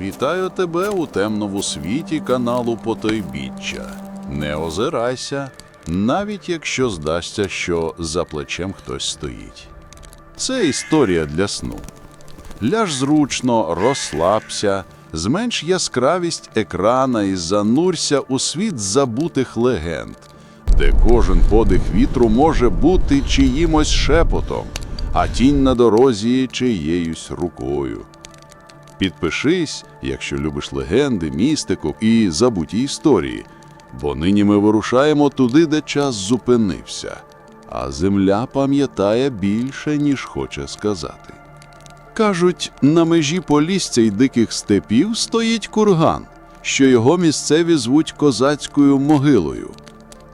Вітаю тебе у темному світі каналу Потойбіччя. Не озирайся, навіть якщо здасться, що за плечем хтось стоїть. Це історія для сну. Ляж зручно, розслабся, зменш яскравість екрана і занурся у світ забутих легенд, де кожен подих вітру може бути чиїмось шепотом, а тінь на дорозі чиєюсь рукою. Підпишись, якщо любиш легенди, містику і забуті історії, бо нині ми вирушаємо туди, де час зупинився, а земля пам'ятає більше, ніж хоче сказати. Кажуть, на межі полісся й диких степів стоїть курган, що його місцеві звуть козацькою могилою.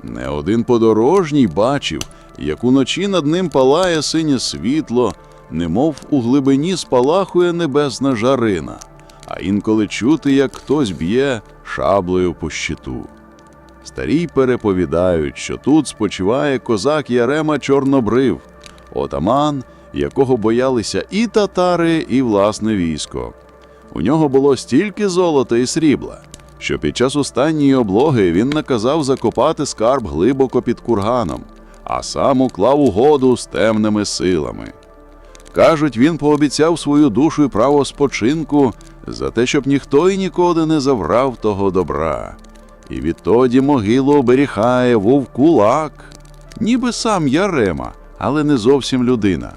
Не один подорожній бачив, як уночі над ним палає синє світло, немов у глибині спалахує небесна жарина, а інколи чути, як хтось б'є шаблею по щиту. Старі переповідають, що тут спочиває козак Ярема Чорнобрив, отаман, якого боялися і татари, і власне військо. У нього було стільки золота і срібла, що під час останньої облоги він наказав закопати скарб глибоко під курганом, а сам уклав угоду з темними силами. Кажуть, він пообіцяв свою душу і право спочинку за те, щоб ніхто і ніколи не заврав того добра. І відтоді могилу оберігає вовкулак, ніби сам Ярема, але не зовсім людина.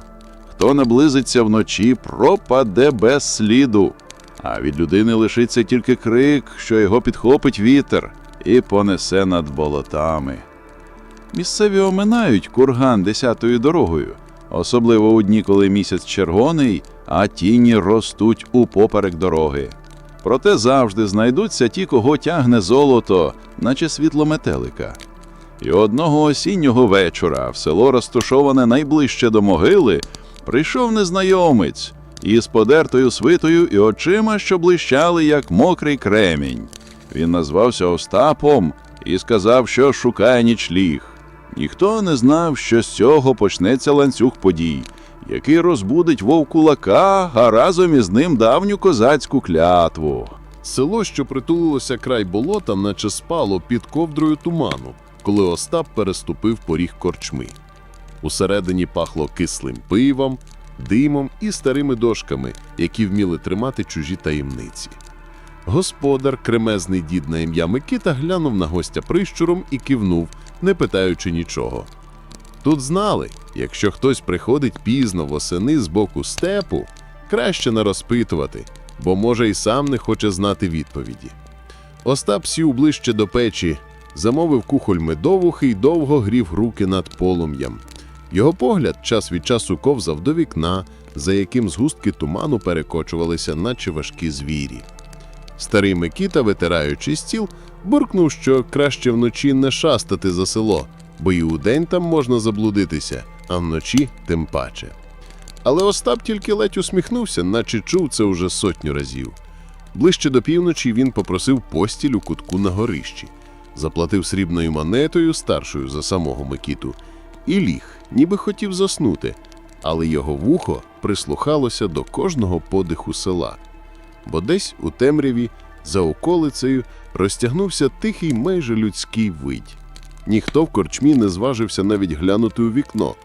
Хто наблизиться вночі, пропаде без сліду, а від людини лишиться тільки крик, що його підхопить вітер і понесе над болотами. Місцеві оминають курган десятою дорогою, особливо у дні, коли місяць червоний, а тіні ростуть упоперек дороги. Проте завжди знайдуться ті, кого тягне золото, наче світло метелика. І одного осіннього вечора в село, розташоване найближче до могили, прийшов незнайомець із подертою свитою і очима, що блищали, як мокрий кремінь. Він назвався Остапом і сказав, що шукає нічліг. Ніхто не знав, що з цього почнеться ланцюг подій, який розбудить вовкулака, а разом із ним давню козацьку клятву. Село, що притулилося край болота, наче спало під ковдрою туману, коли Остап переступив поріг корчми. Усередині пахло кислим пивом, димом і старими дошками, які вміли тримати чужі таємниці. Господар, кремезний дід на ім'я Микита, глянув на гостя прищуром і кивнув, не питаючи нічого. Тут знали, якщо хтось приходить пізно восени з боку степу, краще не розпитувати, бо може й сам не хоче знати відповіді. Остап сів ближче до печі, замовив кухоль медовухи й довго грів руки над полум'ям. Його погляд час від часу ковзав до вікна, за яким згустки туману перекочувалися, наче важкі звірі. Старий Микіта, витираючи стіл, буркнув, що краще вночі не шастати за село, бо і удень там можна заблудитися, а вночі тим паче. Але Остап тільки ледь усміхнувся, наче чув це уже сотню разів. Ближче до півночі він попросив постіль у кутку на горищі, заплатив срібною монетою, старшою за самого Микіту, і ліг, ніби хотів заснути, але його вухо прислухалося до кожного подиху села бо десь у темряві, за околицею, розтягнувся тихий майже людський видь. Ніхто в корчмі не зважився навіть глянути у вікно.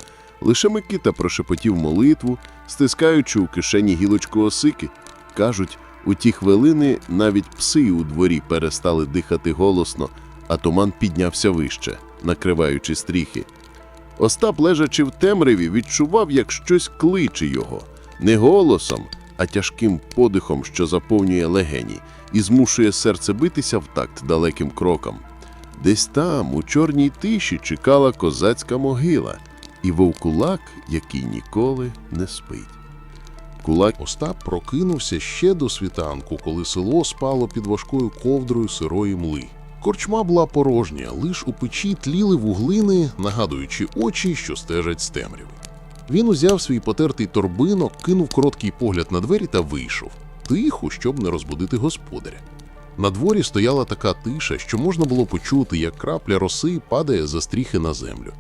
Лише Микита прошепотів молитву, стискаючи у кишені гілочку осики. Кажуть, у ті хвилини навіть пси у дворі перестали дихати голосно, а туман піднявся вище, накриваючи стріхи. Остап, лежачи в темряві, відчував, як щось кличе його не голосом, а тяжким подихом, що заповнює легені, і змушує серце битися в такт далеким кроком. Десь там, у чорній тиші, чекала козацька могила, і вовкулак, який ніколи не спить. Кулак Остап прокинувся ще до світанку, коли село спало під важкою ковдрою сирої мли. Корчма була порожня, лиш у печі тліли вуглини, нагадуючи очі, що стежать з темряви. Він узяв свій потертий торбинок, кинув короткий погляд на двері та вийшов, тихо, щоб не розбудити господаря. На дворі стояла така тиша, що можна було почути, як крапля роси падає за стріхи на землю.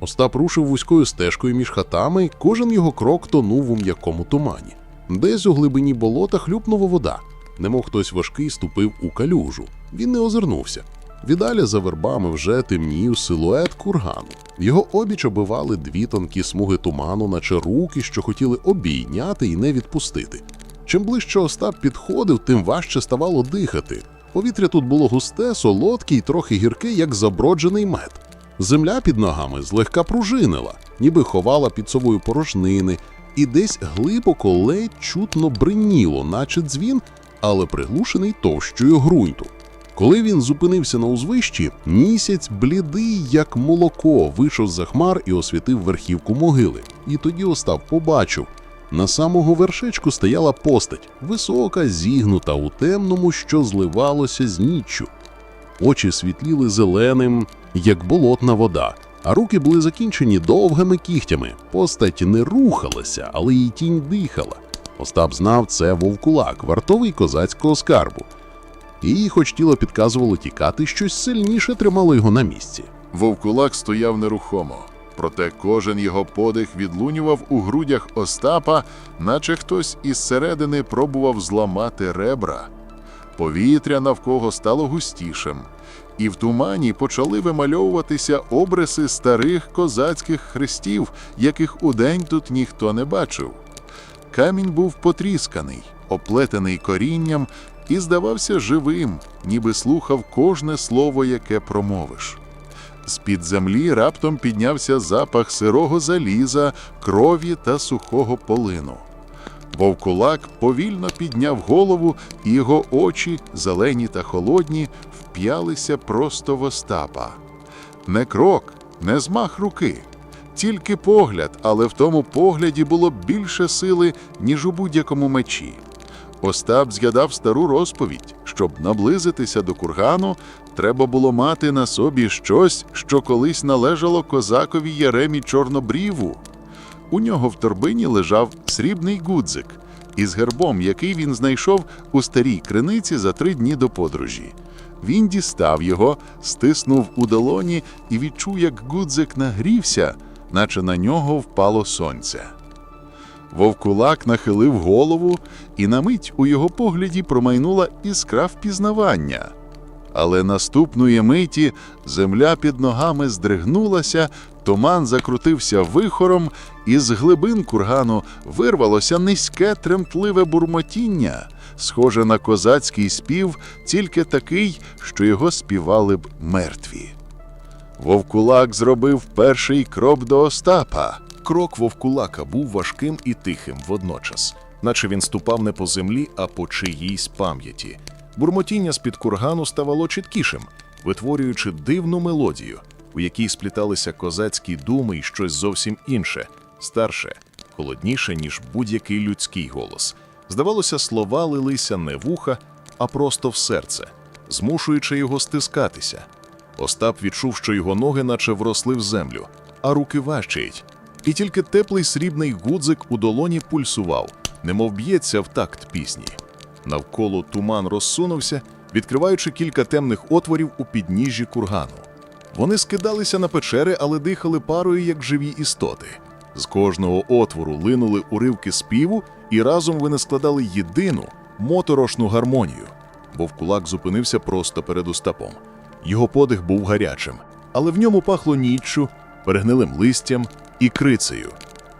Остап рушив вузькою стежкою між хатами, кожен його крок тонув у м'якому тумані. Десь у глибині болота хлюпнула вода, немов хтось важкий ступив у калюжу. Він не озирнувся. Віддаля за вербами вже темнів силует кургану. Його обіч обивали дві тонкі смуги туману, наче руки, що хотіли обійняти і не відпустити. Чим ближче Остап підходив, тим важче ставало дихати. Повітря тут було густе, солодке і трохи гірке, як заброджений мед. Земля під ногами злегка пружинила, ніби ховала під собою порожнини, і десь глибоко ледь чутно бриніло, наче дзвін, але приглушений товщою ґрунту. Коли він зупинився на узвищі, місяць блідий, як молоко, вийшов за хмар і освітив верхівку могили. І тоді Остап побачив. На самого вершечку стояла постать, висока, зігнута у темному, що зливалося з ніччю. Очі світліли зеленим, як болотна вода, а руки були закінчені довгими кігтями. Постать не рухалася, але її тінь дихала. Остап знав, це вовкулак, вартовий козацького скарбу. І, хоч тіло підказувало тікати, щось сильніше тримало його на місці. Вовкулак стояв нерухомо, проте кожен його подих відлунював у грудях Остапа, наче хтось із середини пробував зламати ребра. Повітря навколо стало густішим, і в тумані почали вимальовуватися обриси старих козацьких хрестів, яких удень тут ніхто не бачив. Камінь був потрісканий, оплетений корінням і здавався живим, ніби слухав кожне слово, яке промовиш. З-під землі раптом піднявся запах сирого заліза, крові та сухого полину. Вовкулак повільно підняв голову, і його очі, зелені та холодні, вп'ялися просто в Остапа. Не крок, не змах руки, тільки погляд, але в тому погляді було більше сили, ніж у будь-якому мечі. Остап згадав стару розповідь, щоб наблизитися до кургану, треба було мати на собі щось, що колись належало козакові Яремі Чорнобріву. У нього в торбині лежав срібний гудзик із гербом, який він знайшов у старій криниці за три дні до подорожі. Він дістав його, стиснув у долоні і відчув, як гудзик нагрівся, наче на нього впало сонце. Вовкулак нахилив голову, і на мить у його погляді промайнула іскра впізнавання. Але наступної миті земля під ногами здригнулася, туман закрутився вихором, і з глибин кургану вирвалося низьке тремтливе бурмотіння, схоже на козацький спів, тільки такий, що його співали б мертві. Вовкулак зробив перший крок до Остапа. Крок вовкулака був важким і тихим водночас, наче він ступав не по землі, а по чиїйсь пам'яті. Бурмотіння з-під кургану ставало чіткішим, витворюючи дивну мелодію, у якій спліталися козацькі думи і щось зовсім інше, старше, холодніше, ніж будь-який людський голос. Здавалося, слова лилися не в уха, а просто в серце, змушуючи його стискатися. Остап відчув, що його ноги наче вросли в землю, а руки важчають. І тільки теплий срібний гудзик у долоні пульсував, немов б'ється в такт пісні. Навколо туман розсунувся, відкриваючи кілька темних отворів у підніжжі кургану. Вони скидалися на печери, але дихали парою, як живі істоти. З кожного отвору линули уривки співу, і разом вони складали єдину моторошну гармонію. Вовкулак зупинився просто перед Остапом. Його подих був гарячим, але в ньому пахло ніччю, перегнилим листям і крицею.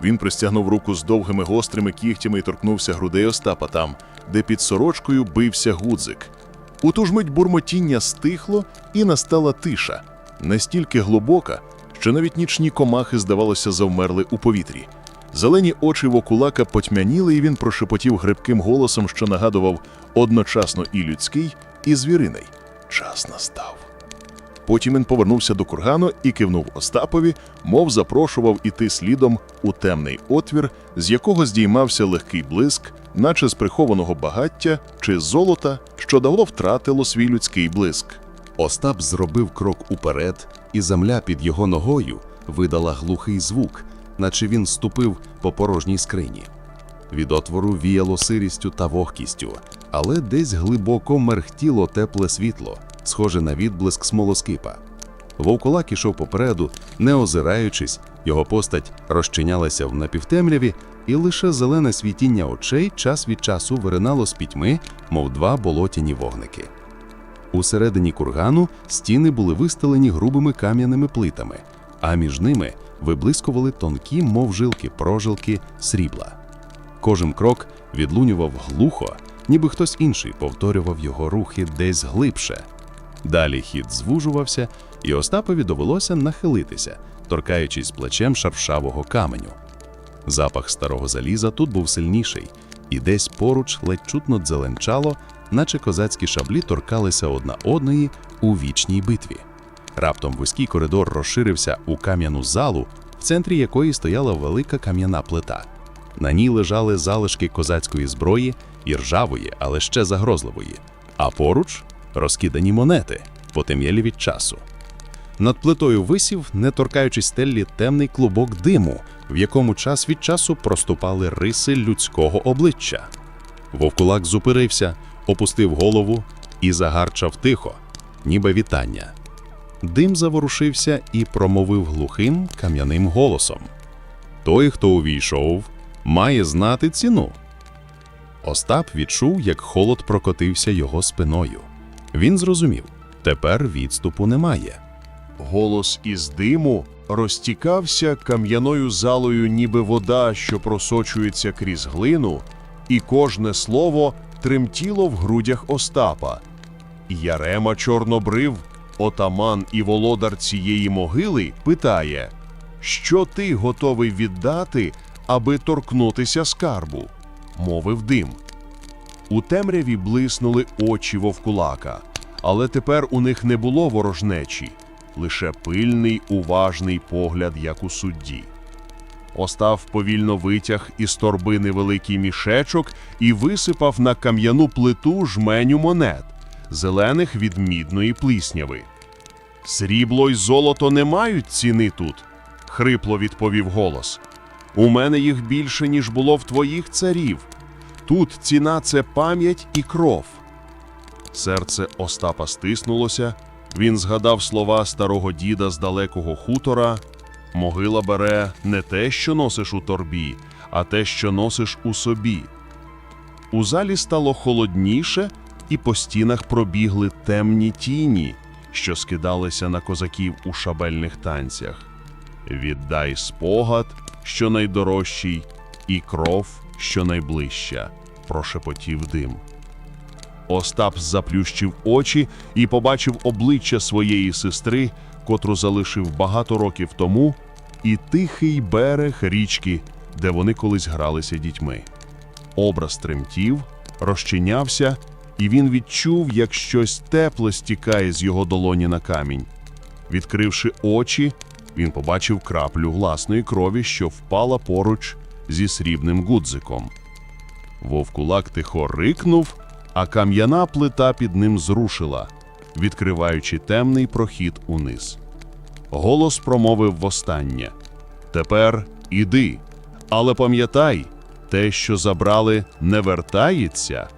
Він простягнув руку з довгими гострими кігтями і торкнувся грудей Остапа там, де під сорочкою бився гудзик. У ту ж мить бурмотіння стихло і настала тиша, настільки глибока, що навіть нічні комахи, здавалося, завмерли у повітрі. Зелені очі вокулака потьмяніли, і він прошепотів грибким голосом, що нагадував одночасно і людський, і звіриний. Час настав. Потім він повернувся до кургану і кивнув Остапові, мов запрошував іти слідом у темний отвір, з якого здіймався легкий блиск, наче з прихованого багаття чи золота, що давно втратило свій людський блиск. Остап зробив крок уперед, і земля під його ногою видала глухий звук, наче він ступив по порожній скрині. Від отвору віяло сирістю та вогкістю, але десь глибоко мерхтіло тепле світло, схоже на відблиск смолоскипа. Вовкулак ішов попереду, не озираючись, його постать розчинялася в напівтемряві, і лише зелене світіння очей час від часу виринало з пітьми, мов два болотяні вогники. Усередині кургану стіни були вистелені грубими кам'яними плитами, а між ними виблискували тонкі, мов жилки прожилки срібла. Кожен крок відлунював глухо, ніби хтось інший повторював його рухи десь глибше. Далі хід звужувався, і Остапові довелося нахилитися, торкаючись плечем шаршавого каменю. Запах старого заліза тут був сильніший, і десь поруч ледь чутно дзеленчало, наче козацькі шаблі торкалися одна одної у вічній битві. Раптом вузький коридор розширився у кам'яну залу, в центрі якої стояла велика кам'яна плита. На ній лежали залишки козацької зброї і ржавої, але ще загрозливої, а поруч розкидані монети, потем'ялі від часу. Над плитою висів, не торкаючись стеллі, темний клубок диму, в якому час від часу проступали риси людського обличчя. Вовкулак зупинився, опустив голову і загарчав тихо, ніби вітання. Дим заворушився і промовив глухим кам'яним голосом: Той, хто увійшов, має знати ціну. Остап відчув, як холод прокотився його спиною. Він зрозумів, тепер відступу немає. Голос із диму розтікався кам'яною залою, ніби вода, що просочується крізь глину, і кожне слово тремтіло в грудях Остапа. Ярема Чорнобрив, отаман і володар цієї могили, питає, що ти готовий віддати, аби торкнутися скарбу, мовив дим. У темряві блиснули очі вовкулака, але тепер у них не було ворожнечі, лише пильний, уважний погляд, як у судді. Остав повільно витяг із торби невеликий мішечок і висипав на кам'яну плиту жменю монет, зелених від мідної плісняви. Срібло й золото не мають ціни тут, хрипло відповів голос. У мене їх більше, ніж було в твоїх царів. Тут ціна це пам'ять і кров. Серце Остапа стиснулося. Він згадав слова старого діда з далекого хутора. Могила бере не те, що носиш у торбі, а те, що носиш у собі. У залі стало холодніше, і по стінах пробігли темні тіні, що скидалися на козаків у шабельних танцях. Віддай спогад, що найдорожчий, і кров, що найближча, прошепотів дим. Остап заплющив очі і побачив обличчя своєї сестри, котру залишив багато років тому, і тихий берег річки, де вони колись гралися дітьми. Образ тремтів, розчинявся, і він відчув, як щось тепле стікає з його долоні на камінь. Відкривши очі, він побачив краплю власної крові, що впала поруч зі срібним гудзиком. Вовкулак тихо рикнув, а кам'яна плита під ним зрушила, відкриваючи темний прохід униз. Голос промовив востаннє: Тепер іди, але пам'ятай, те, що забрали, не вертається.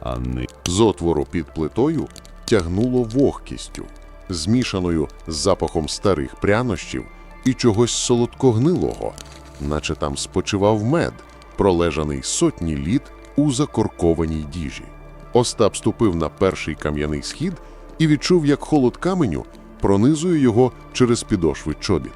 А ни... З отвору під плитою тягнуло вогкістю, змішаною з запахом старих прянощів і чогось солодкогнилого, наче там спочивав мед, пролежаний сотні літ у закоркованій діжі. Остап ступив на перший кам'яний схід і відчув, як холод каменю пронизує його через підошви чобіт.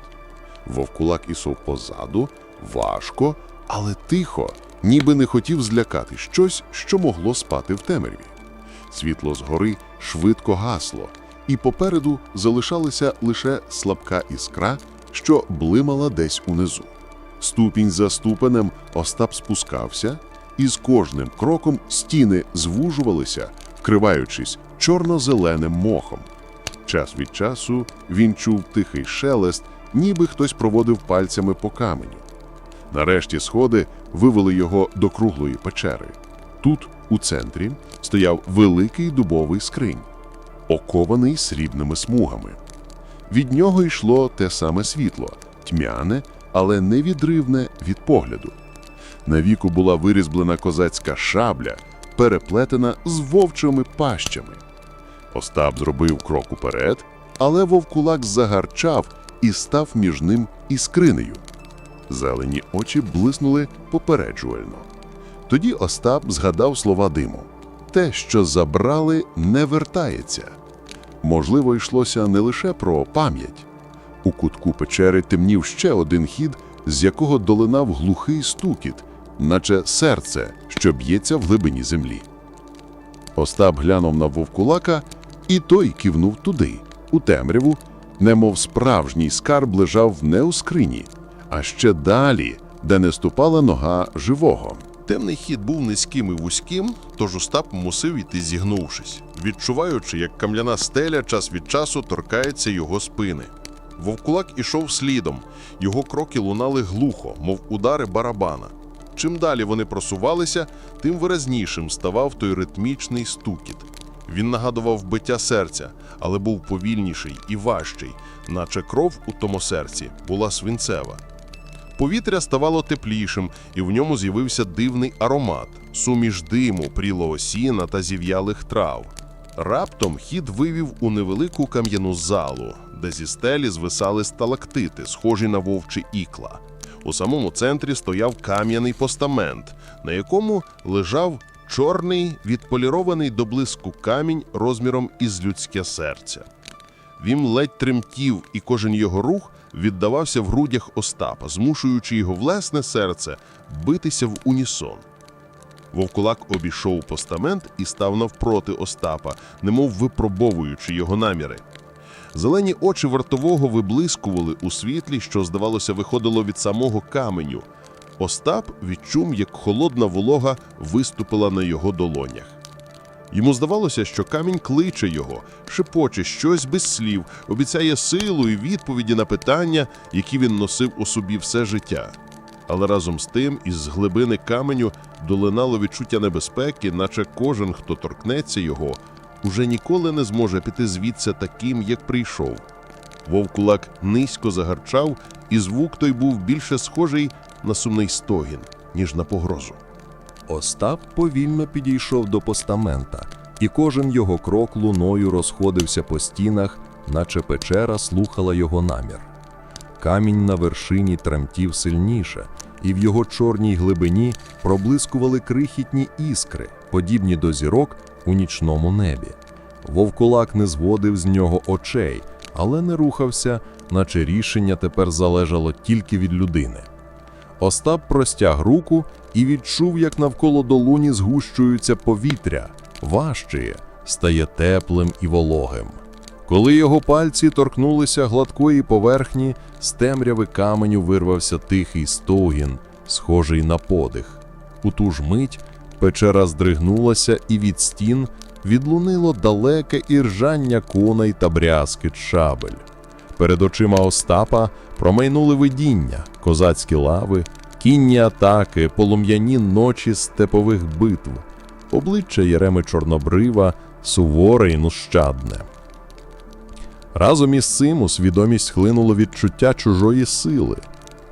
Вовкулак ішов позаду, важко, але тихо, ніби не хотів злякати щось, що могло спати в темряві. Світло згори швидко гасло, і попереду залишалася лише слабка іскра, що блимала десь унизу. Ступінь за ступенем Остап спускався, і з кожним кроком стіни звужувалися, вкриваючись чорно-зеленим мохом. Час від часу він чув тихий шелест, ніби хтось проводив пальцями по каменю. Нарешті сходи вивели його до круглої печери. Тут, у центрі, стояв великий дубовий скринь, окований срібними смугами. Від нього йшло те саме світло, тьмяне, але невідривне від погляду. На віку була вирізблена козацька шабля, переплетена з вовчими пащами. Остап зробив крок уперед, але вовкулак загарчав і став між ним і скринею. Зелені очі блиснули попереджувально. Тоді Остап згадав слова диму. Те, що забрали, не вертається. Можливо, йшлося не лише про пам'ять. У кутку печери темнів ще один хід, з якого долинав глухий стукіт, наче серце, що б'ється в глибині землі. Остап глянув на вовкулака, і той кивнув туди, у темряву, немов справжній скарб лежав не у скрині, а ще далі, де не ступала нога живого. Темний хід був низьким і вузьким, тож Остап мусив іти зігнувшись, відчуваючи, як кам'яна стеля час від часу торкається його спини. Вовкулак ішов слідом, його кроки лунали глухо, мов удари барабана. Чим далі вони просувалися, тим виразнішим ставав той ритмічний стукіт. Він нагадував биття серця, але був повільніший і важчий, наче кров у тому серці була свинцева. Повітря ставало теплішим, і в ньому з'явився дивний аромат суміш диму, прілого сіна та зів'ялих трав. Раптом хід вивів у невелику кам'яну залу, де зі стелі звисали сталактити, схожі на вовчі ікла. У самому центрі стояв кам'яний постамент, на якому лежав чорний, відполірований до блиску камінь розміром із людське серце. Він ледь тремтів, і кожен його рух віддавався в грудях Остапа, змушуючи його власне серце битися в унісон. Вовкулак обійшов постамент і став навпроти Остапа, немов випробовуючи його наміри. Зелені очі вартового виблискували у світлі, що, здавалося, виходило від самого каменю. Остап відчув, як холодна волога виступила на його долонях. Йому здавалося, що камінь кличе його, шепоче щось без слів, обіцяє силу і відповіді на питання, які він носив у собі все життя. Але разом з тим, із глибини каменю долинало відчуття небезпеки, наче кожен, хто торкнеться його, уже ніколи не зможе піти звідси таким, як прийшов. Вовкулак низько загарчав, і звук той був більше схожий на сумний стогін, ніж на погрозу. Остап повільно підійшов до постамента, і кожен його крок луною розходився по стінах, наче печера слухала його намір. Камінь на вершині тремтів сильніше, і в його чорній глибині проблискували крихітні іскри, подібні до зірок у нічному небі. Вовкулак не зводив з нього очей, але не рухався, наче рішення тепер залежало тільки від людини. Остап простяг руку і відчув, як навколо долуні згущується повітря, важчає, стає теплим і вологим. Коли його пальці торкнулися гладкої поверхні, з темряви каменю вирвався тихий стогін, схожий на подих. У ту ж мить печера здригнулася, і від стін відлунило далеке іржання коней та брязкіт шабель. Перед очима Остапа промайнули видіння, козацькі лави, кінні атаки, полум'яні ночі степових битв, обличчя Єреми Чорнобрива, суворе і нущадне. Разом із цим у свідомість хлинуло відчуття чужої сили,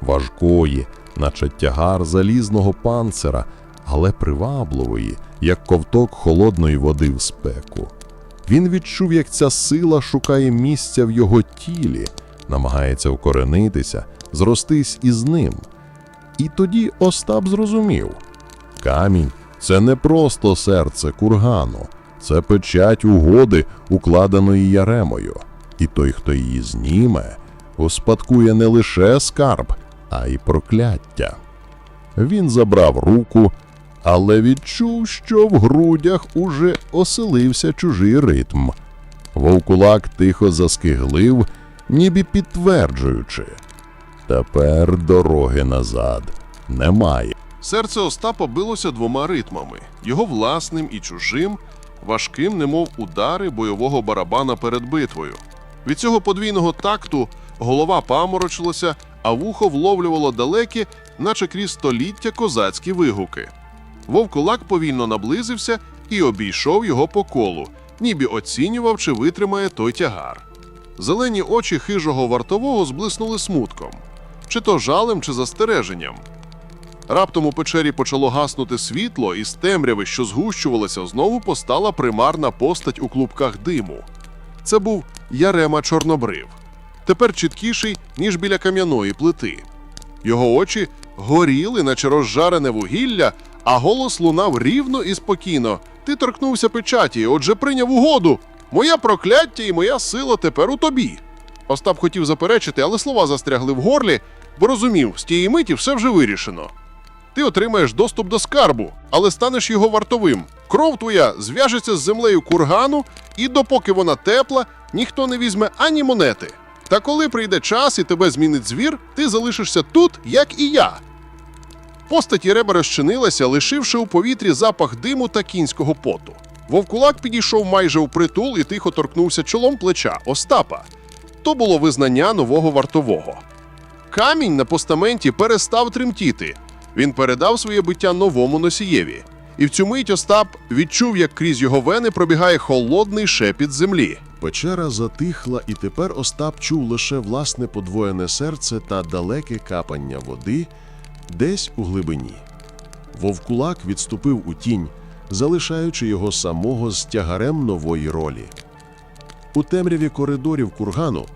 важкої, наче тягар залізного панцира, але привабливої, як ковток холодної води в спеку. Він відчув, як ця сила шукає місця в його тілі, намагається укоренитися, зростись із ним. І тоді Остап зрозумів: камінь це не просто серце кургану, це печать угоди, укладеної яремою. І той, хто її зніме, успадкує не лише скарб, а й прокляття. Він забрав руку, але відчув, що в грудях уже оселився чужий ритм. Вовкулак тихо заскиглив, ніби підтверджуючи. Тепер дороги назад немає. Серце Остапа билося двома ритмами: його власним і чужим, важким, немов удари бойового барабана перед битвою. Від цього подвійного такту голова паморочилася, а вухо вловлювало далекі, наче крізь століття козацькі вигуки. Вовкулак повільно наблизився і обійшов його по колу, ніби оцінював, чи витримає той тягар. Зелені очі хижого вартового зблиснули смутком, чи то жалем, чи застереженням. Раптом у печері почало гаснути світло, і з темряви, що згущувалося, знову постала примарна постать у клубках диму. Це був Ярема Чорнобрив, тепер чіткіший, ніж біля кам'яної плити. Його очі горіли, наче розжарене вугілля, а голос лунав рівно і спокійно. Ти торкнувся печаті, отже, прийняв угоду. Моя прокляття і моя сила тепер у тобі. Остап хотів заперечити, але слова застрягли в горлі, бо розумів, з тієї миті все вже вирішено. Ти отримаєш доступ до скарбу, але станеш його вартовим. Кров твоя зв'яжеться з землею кургану, і допоки вона тепла, ніхто не візьме ані монети. Та коли прийде час і тебе змінить звір, ти залишишся тут, як і я. Постать Єреба розчинилася, лишивши у повітрі запах диму та кінського поту. Вовкулак підійшов майже у притул і тихо торкнувся чолом плеча Остапа. То було визнання нового вартового. Камінь на постаменті перестав тремтіти. Він передав своє биття новому носієві. І в цю мить Остап відчув, як крізь його вени пробігає холодний шепіт землі. Печера затихла, і тепер Остап чув лише власне подвоєне серце та далеке капання води десь у глибині. Вовкулак відступив у тінь, залишаючи його самого з тягарем нової ролі. У темряві коридорів кургану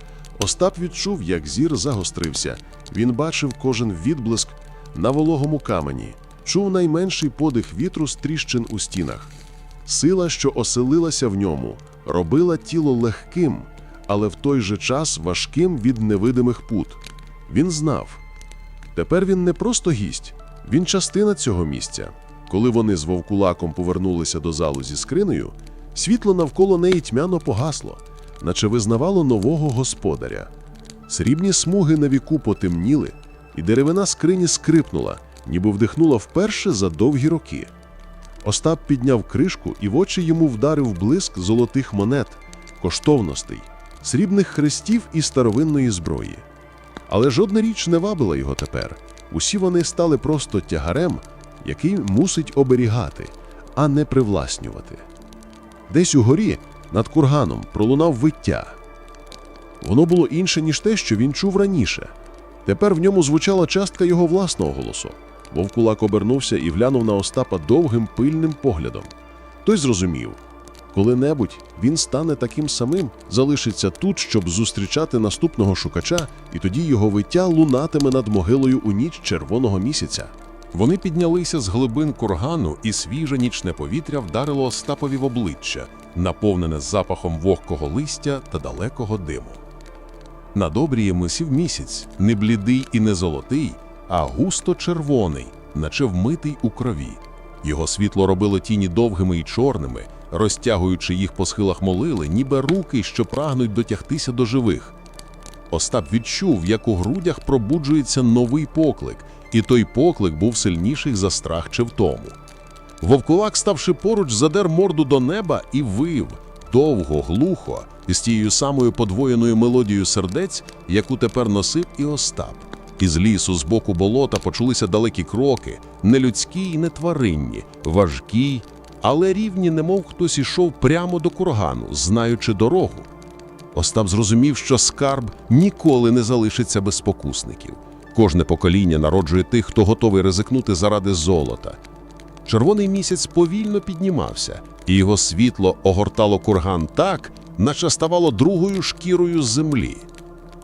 Остап відчув, як зір загострився. Він бачив кожен відблиск на вологому камені, чув найменший подих вітру з тріщин у стінах. Сила, що оселилася в ньому, робила тіло легким, але в той же час важким від невидимих пут. Він знав. Тепер він не просто гість, він частина цього місця. Коли вони з вовкулаком повернулися до залу зі скринею, світло навколо неї тьмяно погасло, наче визнавало нового господаря. Срібні смуги на віку потемніли, і деревина скрині скрипнула, ніби вдихнула вперше за довгі роки. Остап підняв кришку, і в очі йому вдарив блиск золотих монет, коштовностей, срібних хрестів і старовинної зброї. Але жодна річ не вабила його тепер. Усі вони стали просто тягарем, який мусить оберігати, а не привласнювати. Десь угорі, над курганом, пролунав виття. Воно було інше, ніж те, що він чув раніше. Тепер в ньому звучала частка його власного голосу. Вовкулак обернувся і глянув на Остапа довгим пильним поглядом. Той зрозумів, коли-небудь він стане таким самим, залишиться тут, щоб зустрічати наступного шукача, і тоді його виття лунатиме над могилою у ніч червоного місяця. Вони піднялися з глибин кургану, і свіже нічне повітря вдарило Остапові в обличчя, наповнене запахом вогкого листя та далекого диму. Над обріями сів місяць, не блідий і не золотий, а густо червоний, наче вмитий у крові. Його світло робило тіні довгими і чорними, розтягуючи їх по схилах молили, ніби руки, що прагнуть дотягтися до живих. Остап відчув, як у грудях пробуджується новий поклик, і той поклик був сильніший за страх чи втому. Вовкулак, ставши поруч, задер морду до неба і вив довго, глухо, з тією самою подвоєною мелодією сердець, яку тепер носив і Остап. Із лісу з боку болота почулися далекі кроки, не людські і не тваринні, важкі, але рівні, немов хтось ішов прямо до кургану, знаючи дорогу. Остап зрозумів, що скарб ніколи не залишиться без спокусників. Кожне покоління народжує тих, хто готовий ризикнути заради золота. Червоний місяць повільно піднімався, і його світло огортало курган так, наче ставало другою шкірою землі.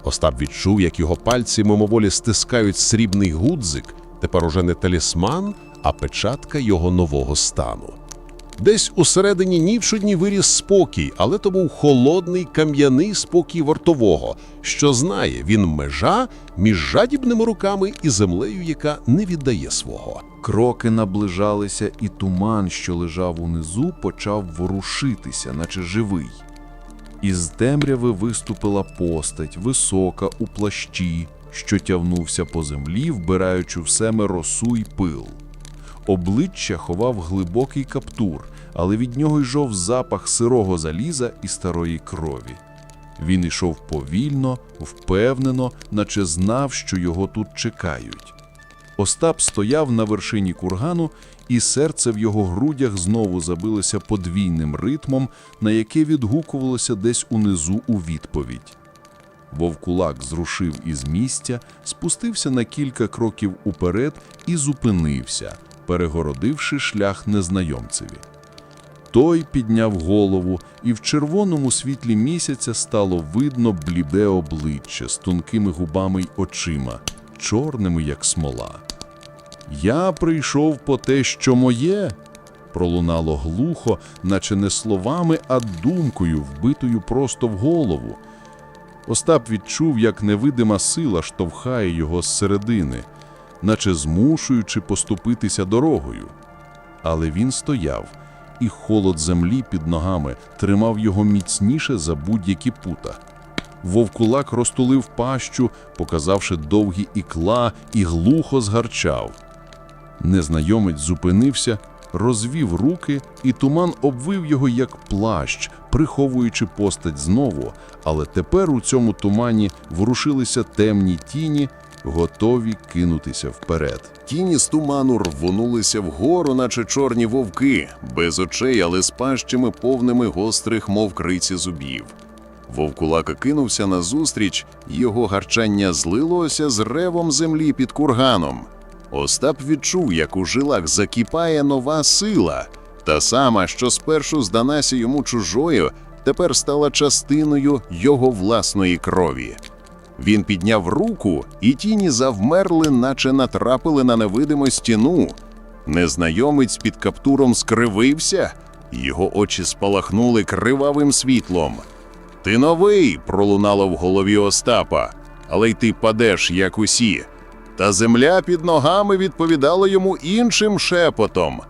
Остап відчув, як його пальці мимоволі стискають срібний гудзик, тепер уже не талісман, а печатка його нового стану. Десь усередині нівшодні виріс спокій, але то був холодний кам'яний спокій вартового, що знає, він межа між жадібними руками і землею, яка не віддає свого. Кроки наближалися, і туман, що лежав унизу, почав ворушитися, наче живий. Із темряви виступила постать, висока у плащі, що тягнувся по землі, вбираючи в себе росу й пил. Обличчя ховав глибокий каптур, але від нього йшов запах сирого заліза і старої крові. Він йшов повільно, впевнено, наче знав, що його тут чекають. Остап стояв на вершині кургану, і серце в його грудях знову забилося подвійним ритмом, на яке відгукувалося десь унизу у відповідь. Вовкулак зрушив із місця, спустився на кілька кроків уперед і зупинився, перегородивши шлях незнайомцеві. Той підняв голову, і в червоному світлі місяця стало видно бліде обличчя з тонкими губами й очима, чорними, як смола. Я прийшов по те, що моє, пролунало глухо, наче не словами, а думкою, вбитою просто в голову. Остап відчув, як невидима сила штовхає його зсередини, наче змушуючи поступитися дорогою. Але він стояв, і холод землі під ногами тримав його міцніше за будь-які пута. Вовкулак розтулив пащу, показавши довгі ікла, і глухо згарчав. Незнайомець зупинився, розвів руки, і туман обвив його як плащ, приховуючи постать знову, але тепер у цьому тумані ворушилися темні тіні, готові кинутися вперед. Тіні з туману рвонулися вгору, наче чорні вовки, без очей, але з пащами повними гострих, мов криці зубів. Вовкулака кинувся назустріч, його гарчання злилося з ревом землі під курганом. Остап відчув, як у жилах закипає нова сила, та сама, що спершу здалася йому чужою, тепер стала частиною його власної крові. Він підняв руку, і тіні завмерли, наче натрапили на невидиму стіну. Незнайомець під каптуром скривився, його очі спалахнули кривавим світлом. Ти новий, пролунало в голові Остапа, але й ти падеш, як усі. Та земля під ногами відповідала йому іншим шепотом.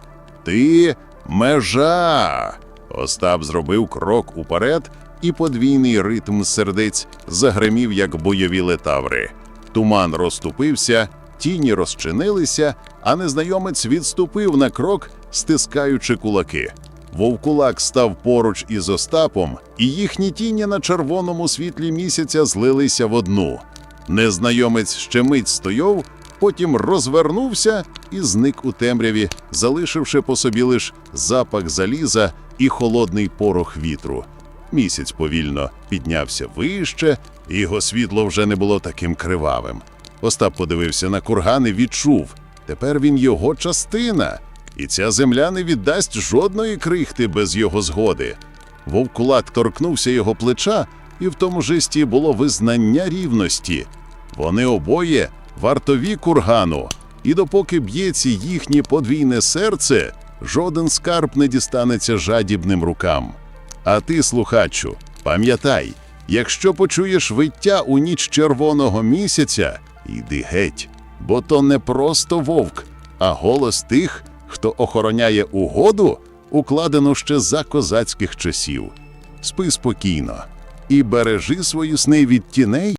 Ти межа. Остап зробив крок уперед, і подвійний ритм сердець загримів, як бойові летаври. Туман розступився, тіні розчинилися, а незнайомець відступив на крок, стискаючи кулаки. Вовкулак став поруч із Остапом, і їхні тіні на червоному світлі місяця злилися в одну. Незнайомець ще мить стояв, потім розвернувся і зник у темряві, залишивши по собі лиш запах заліза і холодний порох вітру. Місяць повільно піднявся вище, і його світло вже не було таким кривавим. Остап подивився на курган і відчув тепер він його частина, і ця земля не віддасть жодної крихти без його згоди. Вовкулак торкнувся його плеча, і в тому жесті було визнання рівності. Вони обоє вартові кургану, і допоки б'ється їхнє подвійне серце, жоден скарб не дістанеться жадібним рукам. А ти, слухачу, пам'ятай, якщо почуєш виття у ніч червоного місяця, йди геть, бо то не просто вовк, а голос тих, хто охороняє угоду, укладену ще за козацьких часів. Спи спокійно і бережи свої сни від тіней,